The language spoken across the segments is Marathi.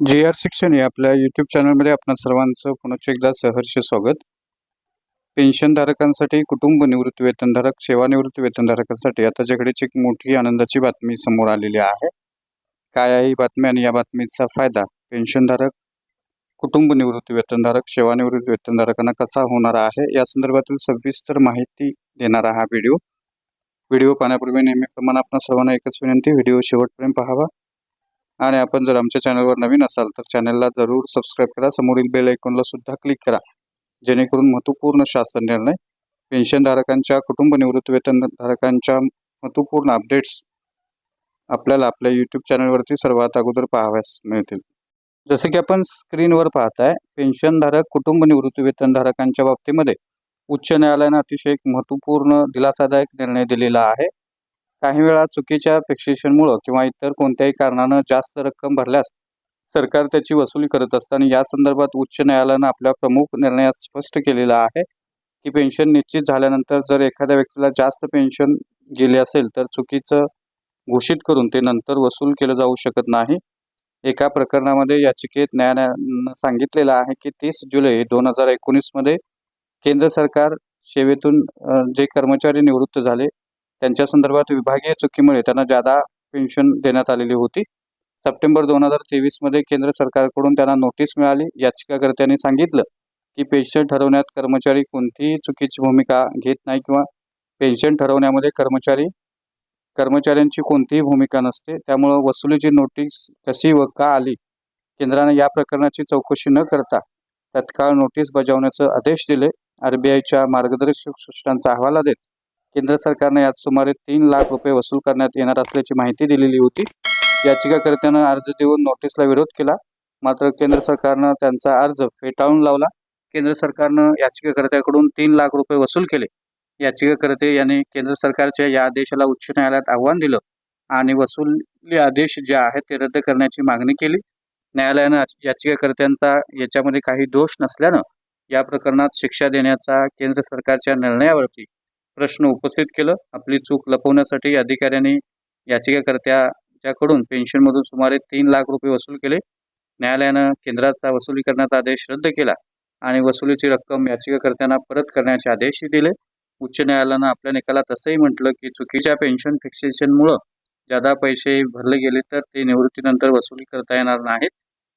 जे आर शिक्षण या आपल्या यूट्यूब चॅनलमध्ये आपणा सर्वांचं पुन्हा एकदा सहर्ष स्वागत. पेन्शनधारकांसाठी कुटुंब निवृत्ती वेतनधारक सेवानिवृत्ती वेतनधारकांसाठी आता जगडीची एक मोठी आनंदाची बातमी समोर आलेली आहे. काय आहे ही बातमी आणि या बातमीचा फायदा? पेन्शनधारक कुटुंब निवृत्ती वेतनधारक सेवानिवृत्ती वेतनधारकांना कसा होणार आहे? या संदर्भातील सविस्तर माहिती देणारा हा व्हिडिओ व्हिडिओ पाहण्यापूर्वी नेहमीप्रमाणे आपण सर्वांना एकच विनंती व्हिडिओ शेवटपर्यंत पाहावा. आणि आपण जर आमच्या चॅनलवर नवीन असाल तर चॅनलला जरूर सबस्क्राईब करा. समोरील बेल ऐकूनला सुद्धा क्लिक करा. जेणेकरून महत्त्वपूर्ण शासन निर्णय पेन्शनधारकांच्या कुटुंब निवृत्तीवेतनधारकांच्या महत्त्वपूर्ण अपडेट्स आपल्याला आपल्या यूट्यूब चॅनलवरती सर्वात अगोदर पाहाव्यास मिळतील. जसं की आपण स्क्रीनवर पाहताय पेन्शनधारक कुटुंब निवृत्ती वेतनधारकांच्या बाबतीमध्ये उच्च न्यायालयानं अतिशय एक महत्त्वपूर्ण दिलासादायक निर्णय दिलेला आहे. काही वेळा चुकीच्या फिक्सेशनमुळं किंवा इतर कोणत्याही कारणानं जास्त रक्कम भरल्यास सरकार त्याची वसुली करत असतं आणि या संदर्भात उच्च न्यायालयानं आपल्या प्रमुख निर्णयात स्पष्ट केलेलं आहे की पेन्शन निश्चित झाल्यानंतर जर एखाद्या व्यक्तीला जास्त पेन्शन गेले असेल तर चुकीचं घोषित करून ते नंतर वसूल केलं जाऊ शकत नाही. एका प्रकरणामध्ये याचिकेत न्यायालयानं सांगितलेलं आहे की तीस जुलै दोन हजार एकोणीसमध्ये केंद्र सरकार सेवेतून जे कर्मचारी निवृत्त झाले त्यांच्या संदर्भात विभागीय चुकीमुळे त्यांना जादा पेन्शन देण्यात आलेली होती. सप्टेंबर दोन हजार तेवीसमध्ये केंद्र सरकारकडून त्यांना नोटीस मिळाली. याचिकाकर्त्यांनी सांगितलं की पेन्शन ठरवण्यात कर्मचारी कोणतीही चुकीची भूमिका घेत नाही किंवा पेन्शन ठरवण्यामध्ये कर्मचारी कर्मचाऱ्यांची कोणतीही भूमिका नसते. त्यामुळं वसुलीची नोटीस कशी व का आली केंद्राने या प्रकरणाची चौकशी न करता तत्काळ नोटीस बजावण्याचे आदेश दिले. आर बी आयच्या मार्गदर्शक सूचनांचा अहवाला देत केंद्र सरकारने यात सुमारे तीन लाख रुपये वसूल करण्यात येणार असल्याची माहिती दिलेली होती. याचिकाकर्त्यानं अर्ज देऊन नोटीसला विरोध केला. मात्र केंद्र सरकारनं त्यांचा अर्ज फेटाळून लावला. केंद्र सरकारनं याचिकाकर्त्याकडून तीन लाख रुपये वसूल केले. याचिकाकर्ते यांनी केंद्र सरकारच्या या आदेशाला उच्च न्यायालयात आव्हान दिलं आणि वसुली आदेश जे आहेत ते रद्द करण्याची मागणी केली. न्यायालयानं याचिकाकर्त्यांचा याच्यामध्ये काही दोष नसल्यानं या प्रकरणात शिक्षा देण्याचा केंद्र सरकारच्या निर्णयावरती प्रश्न उपस्थित केलं. आपली चूक लपवण्यासाठी अधिकाऱ्यांनी याचिकाकर्त्याच्याकडून पेन्शनमधून सुमारे तीन लाख रुपये वसूल केले. न्यायालयानं केंद्राचा वसुली करण्याचा आदेश रद्द केला आणि वसुलीची रक्कम याचिकाकर्त्यांना परत करण्याचे आदेशही दिले. उच्च न्यायालयानं आपल्या निकालात असंही म्हटलं की चुकीच्या पेन्शन फिक्सेशनमुळं जादा पैसे भरले गेले तर ते निवृत्तीनंतर वसुली करता येणार नाहीत.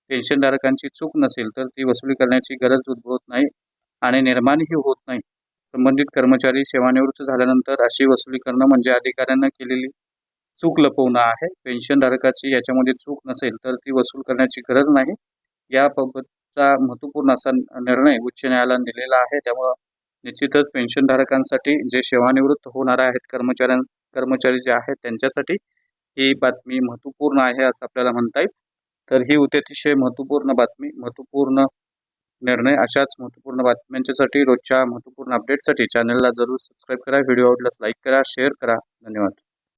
पेन्शनधारकांची चूक नसेल तर ती वसुली करण्याची गरज उद्भवत नाही आणि निर्माणही होत नाही. संबंधित कर्मचारी सेवानिवृत्त झाल्यानंतर अशी वसुली करणं म्हणजे अधिकाऱ्यांना केलेली चूक लपवणं आहे. पेन्शनधारकाची याच्यामध्ये चूक नसेल तर ती वसूल करण्याची गरज नाही. याबाबतचा महत्त्वपूर्ण असा निर्णय उच्च न्यायालयाने दिलेला आहे. त्यामुळं निश्चितच पेन्शनधारकांसाठी जे सेवानिवृत्त होणार आहेत कर्मचाऱ्यां कर्मचारी जे आहेत त्यांच्यासाठी ही बातमी महत्त्वपूर्ण आहे असं आपल्याला म्हणता येईल. तर ही होती अतिशय महत्त्वपूर्ण बातमी महत्त्वपूर्ण निर्णय अशाच महत्त्वपूर्ण बातम्यांच्यासाठी रोजच्या महत्त्वपूर्ण अपडेटसाठी चॅनलला जरूर सबस्क्राईब करा. व्हिडिओ आवडल्यास लाईक करा शेअर करा. धन्यवाद.